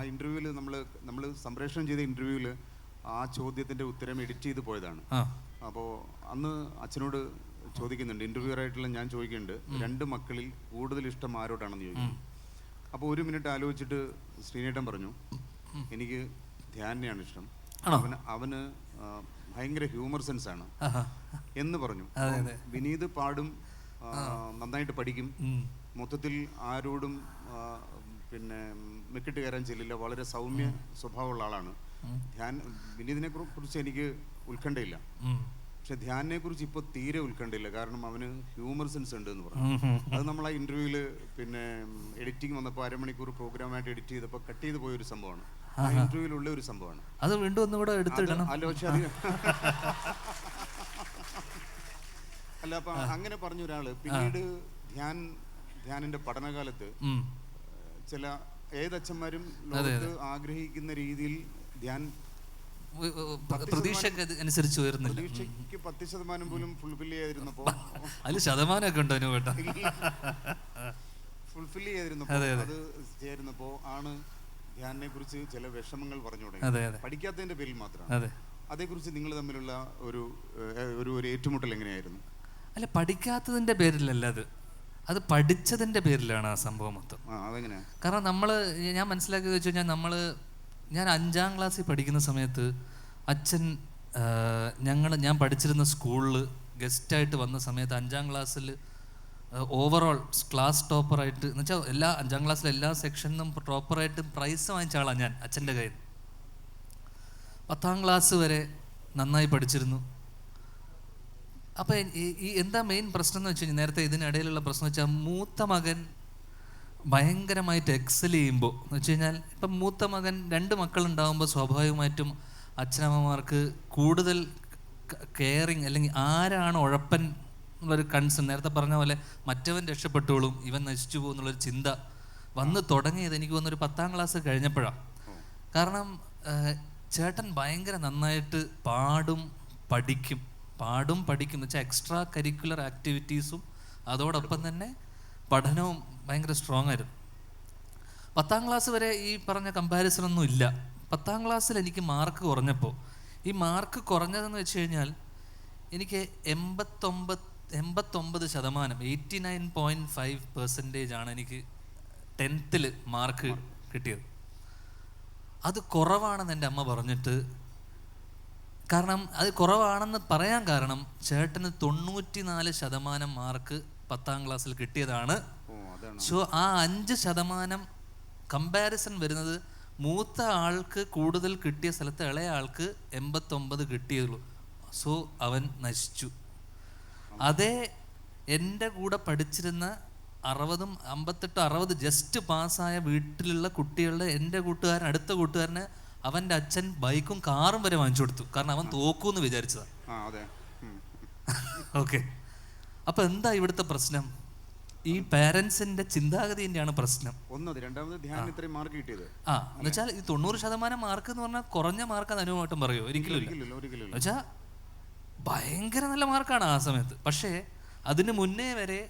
ആ ഇന്റർവ്യൂവിൽ നമ്മൾ നമ്മൾ സംപ്രേഷണം ചെയ്ത ഇന്റർവ്യൂവിൽ ആ ചോദ്യത്തിന്റെ ഉത്തരം എഡിറ്റ് ചെയ്ത് പോയതാണ്. അപ്പോ അപ്പോൾ അന്ന് അച്ഛനോട് ചോദിക്കുന്നുണ്ട് ഇന്റർവ്യൂർ ആയിട്ടുള്ള ഞാൻ ചോദിക്കുന്നുണ്ട് രണ്ട് മക്കളിൽ കൂടുതൽ ഇഷ്ടം ആരോടാണെന്ന് ചോദിക്കും അപ്പോൾ ഒരു മിനിറ്റ് ആലോചിച്ചിട്ട് ശ്രീനേട്ടൻ പറഞ്ഞു എനിക്ക് ധ്യാനെയാണ് ഇഷ്ടം? അവന് അവന് ഭയങ്കര ഹ്യൂമർ സെൻസ് ആണ്. എന്ന് പറഞ്ഞു. വിനീത് പാടും നന്നായിട്ട് പഠിക്കും. മൊത്തത്തിൽ ആരോടും പിന്നെ മിക്കിട്ട് കയറാൻ ചെല്ലില്ല. വളരെ സൗമ്യ സ്വഭാവമുള്ള ആളാണ്. ധ്യാൻ വിനീതിനെ കുറിച്ച് എനിക്ക് ഉത്കണ്ഠയില്ല. പക്ഷെ ധ്യാനിനെ കുറിച്ച് ഇപ്പോൾ തീരെ ഉത്കണ്ഠയില്ല. കാരണം അവന് ഹ്യൂമർ സെൻസ് ഉണ്ട് എന്ന് പറഞ്ഞു. അത് നമ്മൾ ആ ഇന്റർവ്യൂവിൽ പിന്നെ എഡിറ്റിംഗ് വന്നപ്പോൾ അരമണിക്കൂർ പ്രോഗ്രാമായിട്ട് എഡിറ്റ് ചെയ്തപ്പോൾ കട്ട് ചെയ്ത് പോയ ഒരു സംഭവമാണ്. ആ ഇന്റർവ്യൂവിലുള്ള ഒരു സംഭവമാണ്. അത് വീണ്ടും ഒന്നുകൂടെ എടുത്തിടണം അല്ല പക്ഷെ അത് അല്ല അപ്പൊ അങ്ങനെ പറഞ്ഞ ഒരാൾ പിന്നീട് ധ്യാൻ ധ്യാനിന്റെ പഠനകാലത്ത്. ചില ഏതച്ഛന്മാരും ആഗ്രഹിക്കുന്ന രീതിയിൽ ധ്യാൻ പ്രതീക്ഷ അനുസരിച്ച് ഉയർന്നില്ല. പരീക്ഷയ്ക്ക് പത്ത് ശതമാനം പോലും ഫുൾഫിൽ ചെയ്തിരുന്നപ്പോ അതിൽ ശതമാനമൊക്കെ ഉണ്ടോ അതിന് കേട്ടോ ഫുൾഫിൽ ചെയ്യാതിരുന്നപ്പോ അത് ചേരുന്നപ്പോ ആണ് ധ്യാനിനെ കുറിച്ച് ചില വിഷമങ്ങൾ പറഞ്ഞു തുടങ്ങി പഠിക്കാത്തതിന്റെ പേരിൽ മാത്രമാണ്. അതെ. അതേക്കുറിച്ച് നിങ്ങൾ തമ്മിലുള്ള ഒരു ഒരു ഏറ്റുമുട്ടൽ എങ്ങനെയായിരുന്നു? അല്ല പഠിക്കാത്തതിന്റെ പേരിലല്ല അത്. അത് പഠിച്ചതിന്റെ പേരിലാണ് ആ സംഭവം മൊത്തം. കാരണം നമ്മൾ ഞാൻ മനസ്സിലാക്കിയത് വെച്ച് കഴിഞ്ഞാൽ നമ്മൾ ഞാൻ അഞ്ചാം ക്ലാസ്സിൽ പഠിക്കുന്ന സമയത്ത് അച്ഛൻ ഞങ്ങൾ ഞാൻ പഠിച്ചിരുന്ന സ്കൂളിൽ ഗസ്റ്റായിട്ട് വന്ന സമയത്ത് അഞ്ചാം ക്ലാസ്സിൽ ഓവറോൾ ക്ലാസ് ടോപ്പറായിട്ട് എന്ന് വെച്ചാൽ എല്ലാ അഞ്ചാം ക്ലാസ്സിലെ എല്ലാ സെക്ഷനിലും ടോപ്പറായിട്ട് പ്രൈസ് വാങ്ങിച്ച ആളാണ് ഞാൻ അച്ഛന്റെ കയ്യിൽ പത്താം ക്ലാസ് വരെ നന്നായി പഠിച്ചിരുന്നു. അപ്പം ഈ എന്താ മെയിൻ പ്രശ്നം എന്ന് വെച്ച് കഴിഞ്ഞാൽ നേരത്തെ ഇതിനിടയിലുള്ള പ്രശ്നം വെച്ചാൽ മൂത്ത മകൻ ഭയങ്കരമായിട്ട് എക്സൽ ചെയ്യുമ്പോൾ എന്ന് വെച്ച് കഴിഞ്ഞാൽ ഇപ്പം മൂത്ത മകൻ രണ്ട് മക്കളുണ്ടാകുമ്പോൾ സ്വാഭാവികമായിട്ടും അച്ഛനമ്മമാർക്ക് കൂടുതൽ കെയറിങ് അല്ലെങ്കിൽ ആരാണ് ഉഴപ്പൻ എന്നുള്ളൊരു കൺസൺ നേരത്തെ പറഞ്ഞ പോലെ മറ്റവൻ രക്ഷപ്പെട്ടോളും ഇവൻ നശിച്ചു പോകുന്നുള്ളൊരു ചിന്ത വന്ന് തുടങ്ങിയത് എനിക്ക് തോന്നുന്നു ഒരു പത്താം ക്ലാസ് കഴിഞ്ഞപ്പോഴാണ് കാരണം ചേട്ടൻ ഭയങ്കര നന്നായിട്ട് പാടും പഠിക്കും. പാടും പഠിക്കും. വെച്ചാൽ എക്സ്ട്രാ കരിക്കുലർ ആക്ടിവിറ്റീസും അതോടൊപ്പം തന്നെ പഠനവും ഭയങ്കര സ്ട്രോങ് ആയിരുന്നു. പത്താം ക്ലാസ് വരെ ഈ പറഞ്ഞ കമ്പാരിസൺ ഒന്നും ഇല്ല. പത്താം ക്ലാസ്സിൽ എനിക്ക് മാർക്ക് കുറഞ്ഞപ്പോൾ ഈ മാർക്ക് കുറഞ്ഞതെന്ന് വെച്ച് കഴിഞ്ഞാൽ എനിക്ക് എൺപത്തൊമ്പത് എൺപത്തൊമ്പത് ശതമാനം eighty nine point five percentage ആണ് എനിക്ക് ടെൻത്തിൽ മാർക്ക് കിട്ടിയത്. അത് കുറവാണെന്ന് എന്റെ അമ്മ പറഞ്ഞിട്ട് കാരണം അത് കുറവാണെന്ന് പറയാൻ കാരണം ചേട്ടന് തൊണ്ണൂറ്റി നാല് ശതമാനം മാർക്ക് പത്താം ക്ലാസ്സിൽ കിട്ടിയതാണ്. സോ ആ അഞ്ച് ശതമാനം കമ്പാരിസൺ വരുന്നത് മൂത്ത ആൾക്ക് കൂടുതൽ കിട്ടിയ സ്ഥലത്ത് ഇളയ ആൾക്ക് എൺപത്തൊമ്പത് കിട്ടിയുള്ളൂ സോ അവൻ നശിച്ചു. അതേ എന്റെ കൂടെ പഠിച്ചിരുന്ന അറുപതും അമ്പത്തെട്ടും അറുപത് ജസ്റ്റ് പാസ്സായ വീട്ടിലുള്ള കുട്ടികളുടെ എന്റെ കൂട്ടുകാരൻ അടുത്ത കൂട്ടുകാരന് അവന്റെ അച്ഛൻ ബൈക്കും കാറും വരെ വാങ്ങിച്ചു കൊടുത്തു. കാരണം അവൻ തോക്കൂന്ന് വിചാരിച്ചതാണ്. ഓക്കെ. അപ്പൊ എന്താ ഇവിടുത്തെ പ്രശ്നം? ഈ പേരൻസിന്റെ ചിന്താഗതി തന്നെയാണ് പ്രശ്നം. ഒന്നത് രണ്ടാമത് ധ്യാനം ഇത്രയും മാർക്ക് കിട്ടിയത്. ആ എന്നുവെച്ചാൽ ഈ തൊണ്ണൂറ് ശതമാനം മാർക്ക് എന്ന് പറഞ്ഞാൽ കുറഞ്ഞ മാർക്ക് അത് അനുഭവമായിട്ടും പറയോ? ഒരിക്കലും എന്നുവെച്ചാ ഭയങ്കര നല്ല മാർക്കാണ് ആ സമയത്ത്. പക്ഷേ അതിന് മുന്നേ വരെ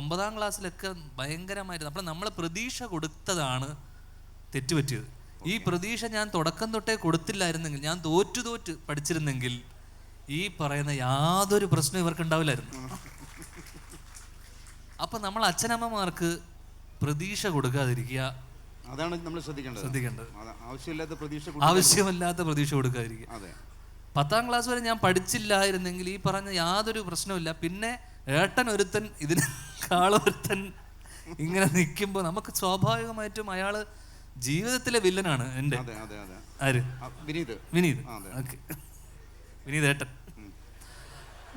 ഒമ്പതാം ക്ലാസ്സിലൊക്കെ ഭയങ്കരമായിരുന്നു. അപ്പോൾ നമ്മൾ പ്രതീക്ഷ കൊടുത്തതാണ് തെറ്റുപറ്റിയത്. ഈ പ്രതീക്ഷ ഞാൻ തുടക്കം തൊട്ടേ കൊടുത്തില്ലായിരുന്നെങ്കിൽ ഞാൻ തോറ്റു തോറ്റ് പഠിച്ചിരുന്നെങ്കിൽ ഈ പറയുന്ന യാതൊരു പ്രശ്നവും ഇവർക്ക് ഉണ്ടാവില്ലായിരുന്നു. അപ്പൊ നമ്മൾ അച്ഛനമ്മമാർക്ക് പ്രതീക്ഷ കൊടുക്കാതിരിക്കുക അതാണ് നമ്മൾ ശ്രദ്ധിക്കേണ്ടത്. ശ്രദ്ധിക്കേണ്ടത്. ആവശ്യമില്ലാത്ത പ്രതീക്ഷ ആവശ്യമില്ലാത്ത പ്രതീക്ഷ കൊടുക്കാതിരിക്കുക. അതെ. പത്താം ക്ലാസ് വരെ ഞാൻ പഠിച്ചില്ലായിരുന്നെങ്കിൽ ഈ പറഞ്ഞ യാതൊരു പ്രശ്നവുമില്ല പിന്നെ ഏട്ടൻ ഒരുത്തൻ ഇതിനേക്കാളൊരുത്തൻ ഇങ്ങനെ നിൽക്കുമ്പോൾ നമുക്ക് സ്വാഭാവികമായിട്ടും അയാൾ ജീവിതത്തിലെ വില്ലനാണ് എന്റെ. അതെ ആര്? വിനീത്. വിനീത്. അതെ. ഓക്കെ. വിനീത് ഏട്ടൻ.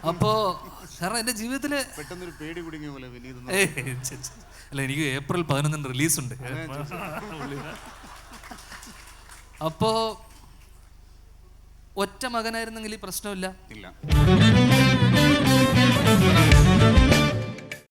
അപ്പോ കാരണം എന്റെ ജീവിതത്തിലെ പെട്ടെന്നൊരു പേടി കുടുങ്ങിയ പോലെ വിനീത്. അല്ല എനിക്ക് ഏപ്രിൽ പതിനൊന്നിന് റിലീസ് ഉണ്ട് അപ്പോ ഒറ്റ മകനായിരുന്നെങ്കിൽ ഈ പ്രശ്നമില്ല? ഇല്ല.